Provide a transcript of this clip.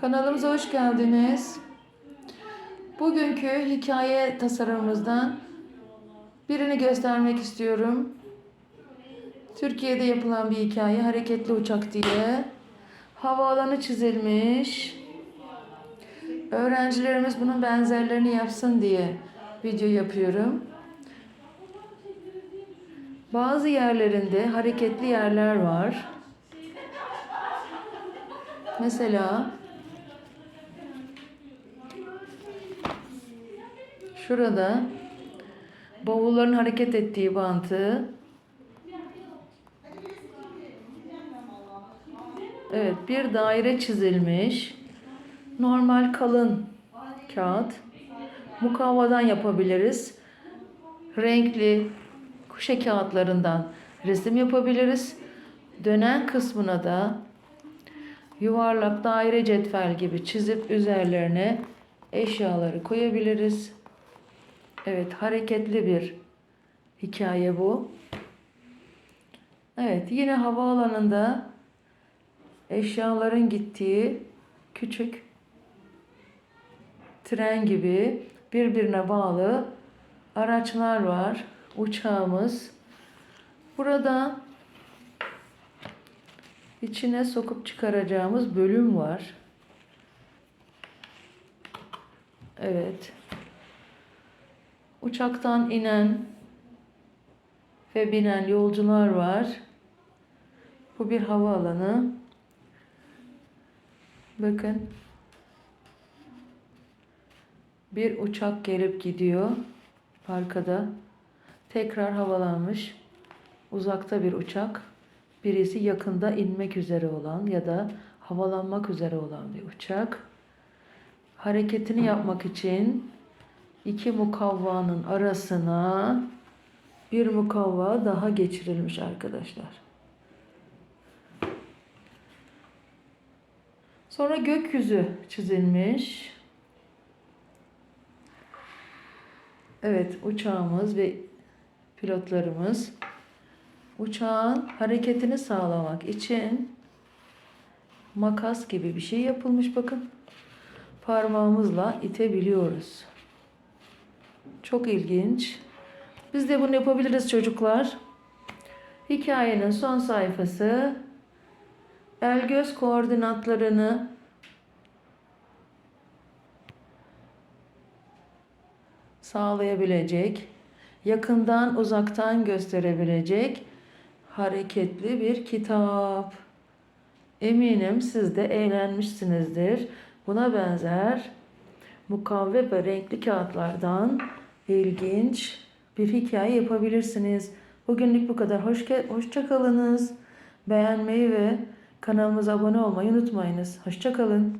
Kanalımıza hoş geldiniz. Bugünkü hikaye tasarımımızdan birini göstermek istiyorum. Türkiye'de yapılan bir hikaye hareketli uçak diye. Havaalanı çizilmiş. Öğrencilerimiz bunun benzerlerini yapsın diye video yapıyorum. Bazı yerlerinde hareketli yerler var. Mesela şurada bavulların hareket ettiği bantı Evet bir daire çizilmiş. Normal kalın kağıt. Mukavvadan yapabiliriz. Renkli kuşe kağıtlarından resim yapabiliriz. Dönen kısmına da yuvarlak daire cetvel gibi çizip üzerlerine eşyaları koyabiliriz. Evet, hareketli bir hikaye bu. Evet, yine havaalanında eşyaların gittiği küçük tren gibi birbirine bağlı araçlar var. Uçağımız. Burada içine sokup çıkaracağımız bölüm var. Evet. Uçaktan inen ve binen yolcular var. Bu bir havaalanı. Bakın. Bir uçak gelip gidiyor. Arkada. Tekrar havalanmış. Uzakta bir uçak. Birisi yakında inmek üzere olan ya da havalanmak üzere olan bir uçak. Hareketini yapmak için iki mukavvanın arasına bir mukavva daha geçirilmiş arkadaşlar. Sonra gökyüzü çizilmiş. Evet, uçağımız ve pilotlarımız uçağın hareketini sağlamak için makas gibi bir şey yapılmış bakın. Parmağımızla itebiliyoruz. Çok ilginç. Biz de bunu yapabiliriz çocuklar. Hikayenin son sayfası el göz koordinatlarını sağlayabilecek, yakından uzaktan gösterebilecek hareketli bir kitap. Eminim siz de eğlenmişsinizdir. Buna benzer mukavve ve renkli kağıtlardan ilginç bir hikaye yapabilirsiniz. Bugünlük bu kadar. Hoş hoşça kalınız. Beğenmeyi ve kanalımıza abone olmayı unutmayınız. Hoşça kalın.